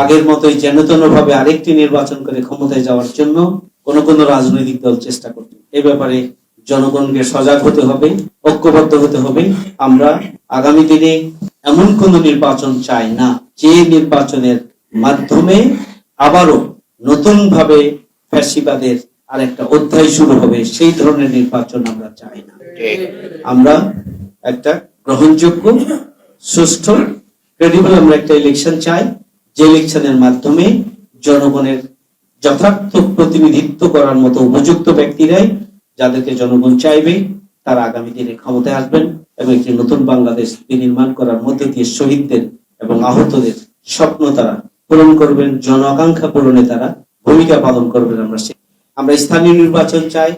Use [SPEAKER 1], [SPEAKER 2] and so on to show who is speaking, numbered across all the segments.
[SPEAKER 1] আগের মতোই যেনতেন ভাবে আরেকটি নির্বাচন করে ক্ষমতায় যাওয়ার জন্য কোন কোন রাজনৈতিক দল চেষ্টা করছে এ ব্যাপারে জনগণকে সজাগ হতে হবে, ঐক্যবদ্ধ হতে হবে। আমরা আগামী দিনে এমন কোন নির্বাচন চাই না, যে নির্বাচনের মাধ্যমে আবারও নতুন ভাবে ফ্যাসিবাদের আরেকটা অধ্যায় শুরু হবে, সেই ধরনের নির্বাচন আমরা চাই না। আমরা একটা গ্রহণযোগ্য, সুষ্ঠু ক্রেডিবল আমরা একটা ইলেকশন চাই। যে ইলেকশনের মাধ্যমে জনগণের যথার্থ প্রতিনিধিত্ব করার মতো উপযুক্ত ব্যক্তিরাই যাদেরকে জনগণ চাইবে, তারা আগামী দিনে ক্ষমতায় আসবেন এবং একটি নতুন বাংলাদেশ বিনির্মাণ করার মধ্যে দিয়ে শহীদদের এবং আহতদের স্বপ্ন তারা পূরণ করবেন, জন আকাঙ্ক্ষা পূরণে তারা ভূমিকা পালন করবেন আমরা আমরা স্থানীয় নির্বাচন চাই,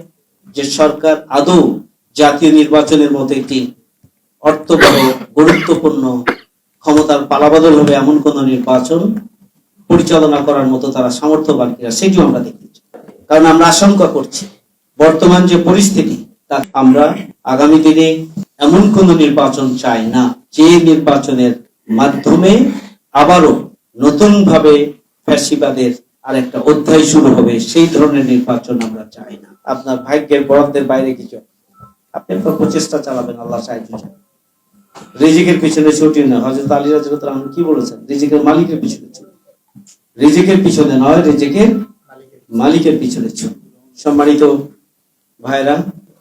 [SPEAKER 1] যে সরকার আদৌ জাতীয় নির্বাচনের মতো একটি অর্থবহ, গুরুত্বপূর্ণ ক্ষমতার পালাবদল হবে এমন কোন নির্বাচন পরিচালনা করার মতো তারা সামর্থ্যবান কিনা সেটিও আমরা দেখতে কারণ আমরা আশঙ্কা করছি, বর্তমান যে পরিস্থিতি, তা আমরা আগামী দিনে এমন কোন নির্বাচন চাই না যে নির্বাচনের মাধ্যমে আবারও নতুন ভাবে ফ্যাসিবাদের আর একটা অধ্যায় শুরু হবে। সেই ধরনের নির্বাচন আমরা চাই না। আপনার ভাগ্যের বরাদ্দের বাইরে কিছু আপনি প্রচেষ্টা চালাবেন, আল্লাহ সাহায্য চান। রিজিকের পিছনে ছুটি না। হজরত আলী রাজরত কি বলেছেন? রিজিকের মালিকের পিছনে ছুটি। রিজিকের পিছনে নয়, রিজিকের মালিকের পিছনে ছুটি। সম্মানিত ভাইরা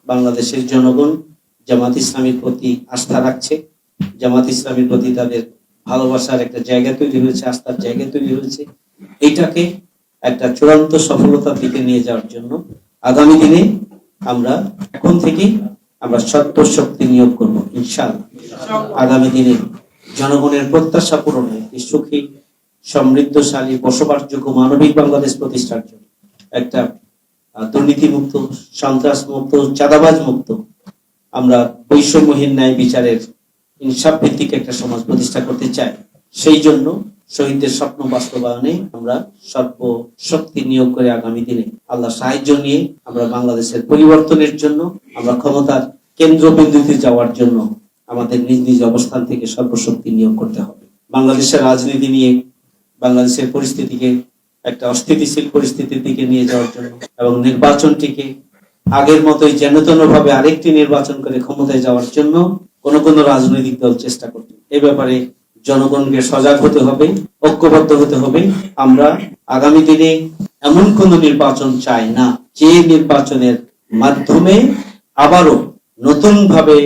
[SPEAKER 1] বাংলাদেশের জনগণ জামাত ইসলামের প্রতি আস্থা রাখছে। জামাত ইসলামের প্রতি তাদের ভালোবাসার একটা জায়গা তৈরি হয়েছে, আস্থার জায়গা তৈরি হয়েছে। এইটাকে একটা চূড়ান্ত সফলতার দিকে নিয়ে যাওয়ার জন্য আগামী দিনে আমরা এখন থেকেই আমরা সত্য শক্তি নিয়োগ করব ইনশাআল্লাহ আগামী দিনে জনগণের প্রত্যাশা পূরণে সুখী, সমৃদ্ধশালী, বসবাসযোগ্য মানবিক বাংলাদেশ প্রতিষ্ঠার জন্য একটা দুর্নীতিমুক্ত সন্ত্রাস মুক্ত চাঁদাবাজ মুক্ত আমরা বৈষম্যহীন ন্যায় বিচারের ইনসাফ ভিত্তিক একটা সমাজ প্রতিষ্ঠা করতে চাই। সেই জন্য শহীদদের স্বপ্ন বাস্তবায়নে আমরা সর্ব শক্তি নিয়োগ করে আগামী দিনে আল্লাহ সাহায্য নিয়ে আমরা বাংলাদেশের পরিবর্তনের জন্য, আমরা ক্ষমতার কেন্দ্রবিন্দুতে যাওয়ার জন্য আমাদের নিজ নিজ অবস্থান থেকে সর্বশক্তি নিয়োগ করতে হবে। বাংলাদেশের রাজনীতি নিয়ে, বাংলাদেশের পরিস্থিতিকে, একটা অস্থিতিশীল পরিস্থিতির দিকে নিয়ে যাওয়ার জন্য এবং নির্বাচনটিকে আগের মতোই যেনতেন ভাবে আরেকটি নির্বাচন করে ক্ষমতায় যাওয়ার জন্য কোন কোন রাজনৈতিক দল চেষ্টা করছে। এ ব্যাপারে জনগণকে সজাগ হতে হবে, ঐক্যবদ্ধ হতে হবে। আমরা আগামী দিনে এমন কোন নির্বাচন চাই না, যে নির্বাচনের মাধ্যমে আবারও নতুন ভাবে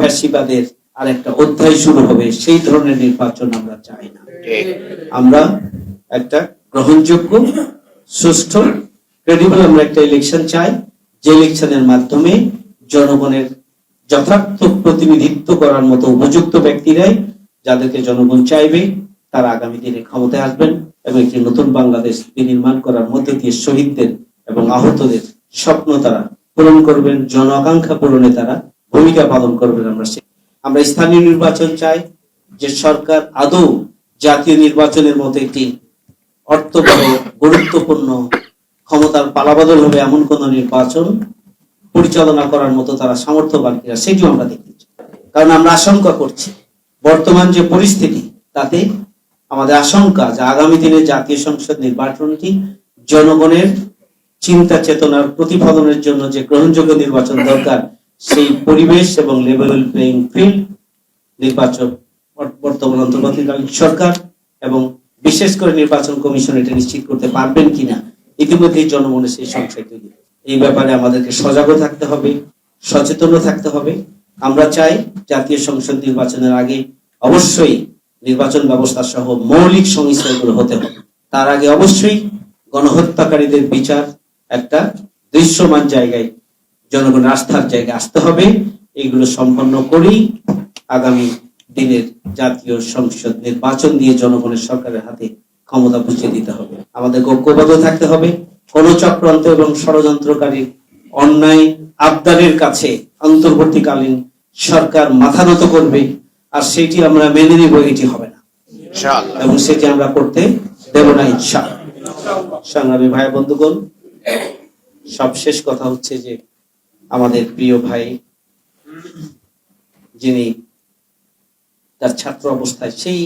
[SPEAKER 1] ফ্যাসিবাদের আর একটা অধ্যায় শুরু হবে, সেই ধরনের নির্বাচন আমরা চাই না। আমরা একটা গ্রহণযোগ্য, সুষ্ঠু ক্রেডিবল আমরা একটা ইলেকশন চাই, যে ইলেকশনের মাধ্যমে জনগণের যথার্থ প্রতিনিধিত্ব করার মতো উপযুক্ত ব্যক্তিরাই যাদেরকে জনগণ চাইবে, তারা আগামী দিনে ক্ষমতায় আসবেন এবং একটি নতুন বাংলাদেশ বিনির্মাণ করার মধ্যে দিয়ে শহীদদের এবং আহতদের স্বপ্ন তারা পূরণ করবেন, জন আকাঙ্ক্ষা পূরণে তারা ভূমিকা পালন করবেন আমরা আমরা স্থানীয় নির্বাচন চাই, যে সরকার আদৌ জাতীয় নির্বাচনের মতো একটি অর্থবহ, গুরুত্বপূর্ণ, ক্ষমতার পালাবদল হবে এমন কোন নির্বাচন পরিচালনা করার মতো তারা সামর্থ্যবান কিনা সেটিও আমরা দেখতে চাই। কারণ আমরা আশঙ্কা করছি বর্তমান যে পরিস্থিতি, তাতে আমাদের আশঙ্কা যে আগামী দিনে জাতীয় সংসদ নির্বাচনটি জনগণের চিন্তা চেতনার প্রতিফলনের জন্য যে গ্রহণযোগ্য নির্বাচন দরকার, সেই পরিবেশ এবং লেভেল প্লেইং ফিল্ড নির্বাচন বর- বর্তমান অন্তর্বর্তীকালীন সরকার এবং বিশেষ করে নির্বাচন কমিশন এটা নিশ্চিত করতে পারবেন কিনা, ইতিমধ্যেই জনমনে সেই তৈরি এই ব্যাপারে আমাদেরকে সজাগও থাকতে হবে, সচেতনও থাকতে হবে। আমরা চাই জাতীয় সংসদ নির্বাচনের আগে অবশ্যই নির্বাচন ব্যবস্থা সহ মৌলিক সংস্কারগুলো হতে হবে। তার আগে অবশ্যই গণহত্যাকারীদের বিচার একটা দৃশ্যমান জায়গায়, জনগণের আস্থার জায়গায় আসতে হবে। এইগুলো সম্পন্ন করেই আগামী দিনের জাতীয় সংসদ নির্বাচন দিয়ে জনগণের সরকারের হাতে ক্ষমতা বুঝিয়ে দিতে হবে। আমাদের ঐক্যবদ্ধ থাকতে হবে। কোন চক্রান্ত এবং ষড়যন্ত্রকারী অন্যায় আবদারের কাছে অন্তর্বর্তীকালীন সরকার মাথা নত করবে আর সেটি আমরা মেনে নিব এটি হবে না। এবং সেটি আমরা করতে দেব না ইচ্ছা সংগ্রামী ভাই বন্ধুগণ সবশেষ কথা হচ্ছে যে আমাদের প্রিয় ভাই যিনি তার ছাত্র অবস্থায় সেই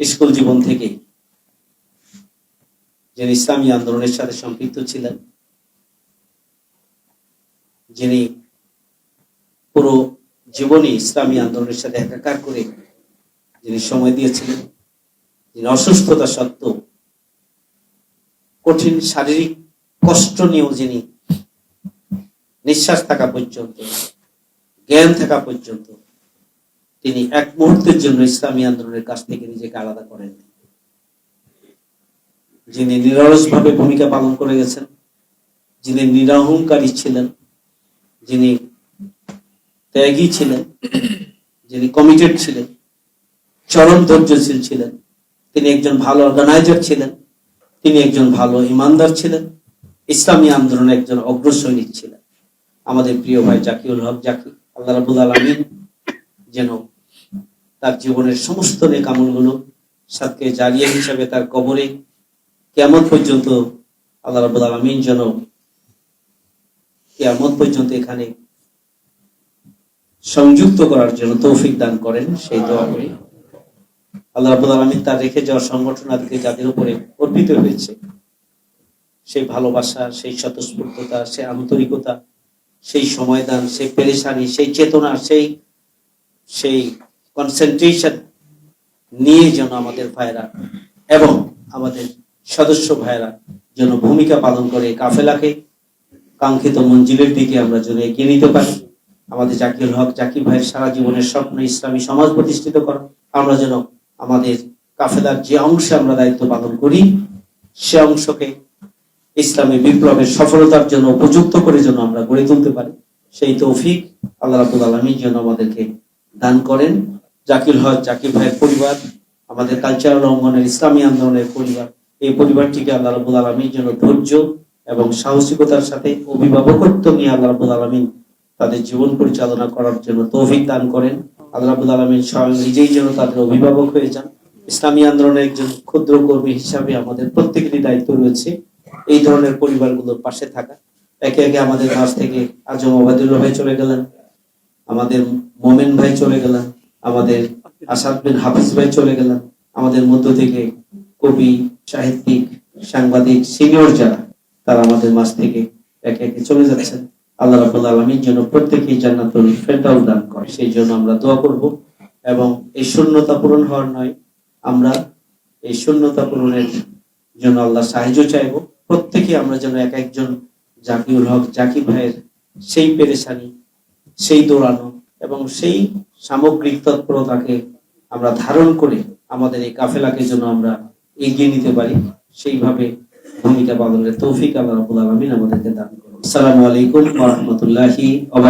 [SPEAKER 1] স্কুল জীবন থেকে যিনি ইসলামী আন্দোলনের সাথে সম্পৃক্ত ছিলেন যিনি পুরো জীবনই ইসলামী আন্দোলনের সাথে একাকার করে যিনি সময় দিয়েছিলেন, যিনি অসুস্থতা সত্ত্বেও কঠিন শারীরিক কষ্ট নিয়েও যিনি নিঃশ্বাস থাকা পর্যন্ত, জ্ঞান থাকা পর্যন্ত তিনি এক মুহূর্তের জন্য ইসলামী আন্দোলনের কাছ থেকে নিজেকে আলাদা করেন। যিনি নিরলস ভাবে ভূমিকা পালন করে গেছেন, যিনি নিরাহংকারী ছিলেন যিনি ত্যাগী ছিলেন, যিনি কমিটেড ছিলেন, চরম ধৈর্যশীল ছিলেন, তিনি একজন ভালো অর্গানাইজার ছিলেন, তিনি একজন ভালো ইমানদার ছিলেন, ইসলামী আন্দোলনের একজন অগ্রসৈনিক ছিলেন। আমাদের প্রিয় ভাই জাকিউল হক জাকি, আল্লাহ রাবুল আলমিন যেন তার জীবনের সমস্ত নেকামলগুলো সাথে জারিয়া হিসাবে তার কবরে কেমন পর্যন্ত আল্লাহ রাবুল আলমিন যেন কেমন পর্যন্ত এখানে সংযুক্ত করার জন্য তৌফিক দান করেন, সেই দোয়া করি। আল্লাহ আলমিন তার রেখে যাওয়া সংগঠন আজকে যাদের উপরে অর্পিত হয়েছে, সেই ভালোবাসা, সেই স্বতঃস্ফূর্ততা, সেই আন্তরিকতা, সেই সময়দান, সেই পেরেশানি, সেই চেতনা, সেই সেই কনসেন্ট্রেশন নিয়ে যেন আমাদের ভাইরা এবং আমাদের সদস্য ভাইরা যেন ভূমিকা পালন করে, কাফেলাকে কাঙ্ক্ষিত মঞ্জিলের দিকে আমরা যেন এগিয়ে নিতে পারি। আমাদের জাকির হক, জাকির ভাইয়ের সারা জীবনের স্বপ্ন ইসলামী সমাজ প্রতিষ্ঠিত করা। আমরা যেন আমাদের কাফেলার যে অংশে আমরা দায়িত্ব পালন করি, সে অংশকে ইসলামী বিপ্লবের সফলতার জন্য উপযুক্ত করে যেন আমরা গড়ে তুলতে পারি। সেই তৌফিক আল্লাহ রাবুল আলমীর যেন আমাদেরকে দান করেন। জাকির হক, জাকির ভাইয়ের পরিবার, আমাদের কালচারাল অঙ্গনের ইসলামী আন্দোলনের পরিবার, এই পরিবারটিকে আল্লাহ রাবুল আলমীর জন্য ধৈর্য এবং সাহসিকতার সাথে অভিভাবকত্ব নিয়ে আল্লাহ রাবুল আলমিন তাদের জীবন পরিচালনা করার জন্য তৌফিক দান করেন। আল্লাহ রাবুল আলমিন স্বয়ং নিজেই যেন তাদের অভিভাবক হয়ে যান। ইসলামী আন্দোলনের একজন ক্ষুদ্র কর্মী হিসাবে আমাদের প্রত্যেকেরই দায়িত্ব রয়েছে এই ধরনের পরিবারগুলোর পাশে থাকা। একে একে আমাদের কাছ থেকে আজম ওবায়দুল্লাহ ভাই চলে গেলেন, আমাদের মোমেন ভাই চলে গেলেন, আমাদের আসাদ বিন হাফিজ ভাই চলে গেলেন, আমাদের মধ্য থেকে কবি, সাহিত্যিক, সাংবাদিক, সিনিয়র যারা তারা আমাদের মাঝ থেকে একে একে চলে যাচ্ছেন আল্লাহ রাবুল আলমীর জন্য প্রত্যেকেই জান্নাতুল ফেরদাউস দান করে। সেই জন্য আমরা দোয়া করব এবং এই শূন্যতা পূরণ হওয়ার নয়, আমরা এই শূন্যতা পূরণের জন্য আল্লাহ সাহায্য চাইব। প্রত্যেকে আমরা যেন এক একজন জাকিউল হক জাকি ভাইয়ের সেই পেরেশানি, সেই দৌড়ানো এবং সেই সামগ্রিক তৎপরতাকে আমরা ধারণ করে আমাদের এই কাফেলাকে যেন আমরা এগিয়ে নিতে পারি, সেইভাবে ভূমিকা পালনের তৌফিক আল্লাহ রাব্বুল আমাদেরকে দান করুন। আসসালামু আলাইকুম ওয়া